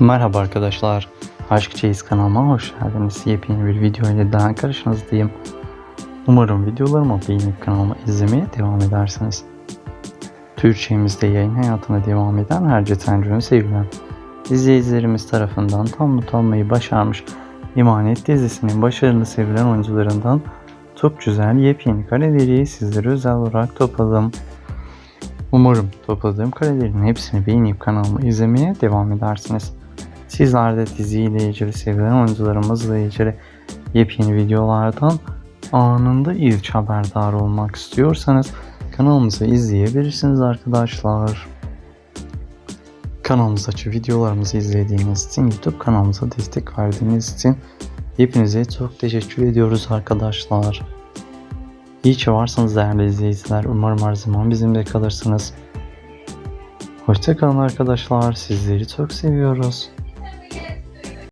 Merhaba arkadaşlar. Aşk Çeyiz kanalıma hoş geldiniz. Yepyeni bir video ile daha karşınızdayım. Umarım videolarımı beğenip kanalımı izlemeye devam edersiniz. Türkçemizde yayın hayatına devam eden Herce Tencer'ın sevilen izleyicilerimiz tarafından tam not başarmış İmanet dizisinin başarılı sevilen oyuncularından çok güzel yepyeni kareleri sizlere özel olarak topladım. Umarım topladığım karelerin hepsini beğenip kanalımı izlemeye devam edersiniz. Sizler de diziyle ilgili sevilen oyuncularımızla ilgili yepyeni videolardan anında ilk haberdar olmak istiyorsanız kanalımızı izleyebilirsiniz arkadaşlar. Kanalımızdaki videolarımızı izlediğiniz için, YouTube kanalımıza destek verdiğiniz için hepinize çok teşekkür ediyoruz arkadaşlar. İyi ki varsınız değerli izleyiciler. Umarım her zaman bizimle kalırsınız. Hoşçakalın arkadaşlar. Sizleri çok seviyoruz.